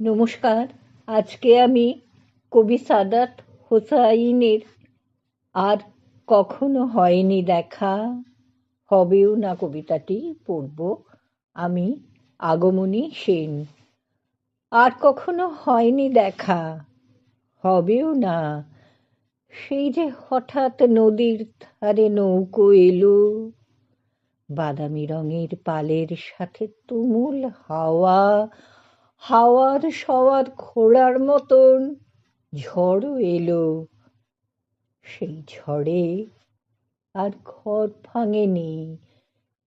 নমস্কার। আজকে আমি কবি সাদাত হোসাইনের আর কখনো হয়নি দেখা। হবেও না কবিতাটি, পড়ব আমি আগমনী সেন। আর কখনো হয়নি দেখা, হবেও না। সেই যে হঠাৎ নদীর ধারে নৌকো এলো, বাদামি রঙের পালের সাথে তুমুল হাওয়া হাওয়ার সওয়ার ঘোড়ার মতন ঝড়ও এলো। সেই ঝড়ে আর ঘর ভাঙেনি,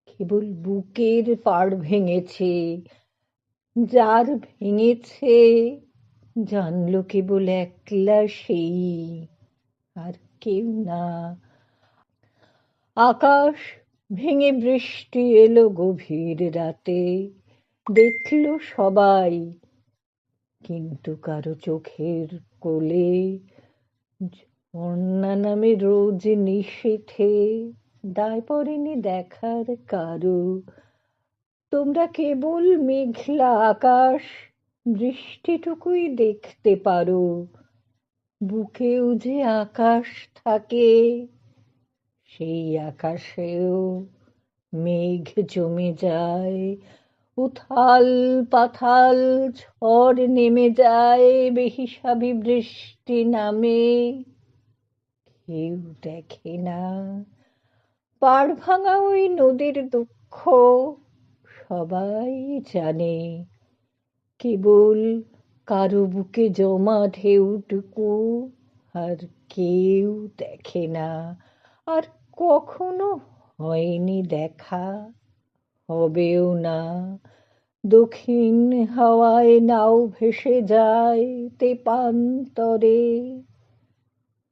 কেবল বুকের পাড় ভেঙেছে। যার ভেঙেছে জানলো কেবল একলা সেই, আর কেউ না। আকাশ ভেঙে বৃষ্টি এলো গভীর রাতে। দেখল সবাই, কিন্তু কারও চোখের কোলে ঝর্ণা নামে রোজ নিশীথে দায় পড়েনি দেখার কারও। তোমরা কেবল মেঘলা আকাশ বৃষ্টিটুকুই দেখতে পারো, বুকেও যে আকাশ থাকে, সেই আকাশেও মেঘ জমে যায়। উথাল পাথাল ঝড় নেমে যায় বেহিসাবি বৃষ্টি নামে। কেউ দেখে না। পাড় ভাঙা ওই নদীর দুঃখ সবাই জানে। কেবল কারও বুকে জমা ঢেউটুকু আর কেউ দেখে না। আর কখনো হয়নি দেখা। হবেও না। দক্ষিণ হাওয়ায় নাও ভেসে যায় তেপান্তরে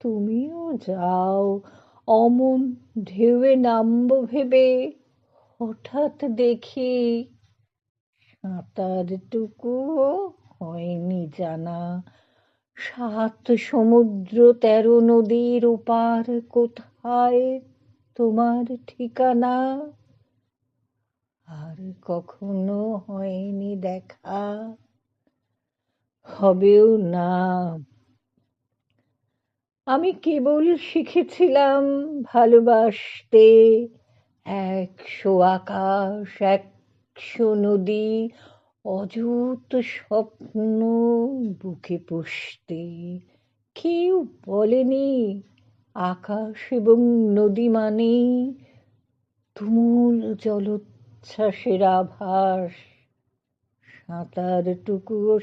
তুমিও যাও, অমন ঢেউয়ে নামব ভেবে। হঠাৎ দেখি সাঁতারটুকুও হয়নি জানা। সাত সমুদ্র তেরো নদীর ওপার কোথায় তোমার ঠিকানা? আর কখনো হয়নি দেখা, হবেও না। আমি কেবল শিখেছিলাম ভালোবাসতে, একশো আকাশ, একশো নদী, অযুত স্বপ্ন বুকে পুষতে। কেউ বলেনি আকাশ এবং নদী মানেই তুমুল জলোচ্ছ্বাসের আভাস সাঁতারটুকুও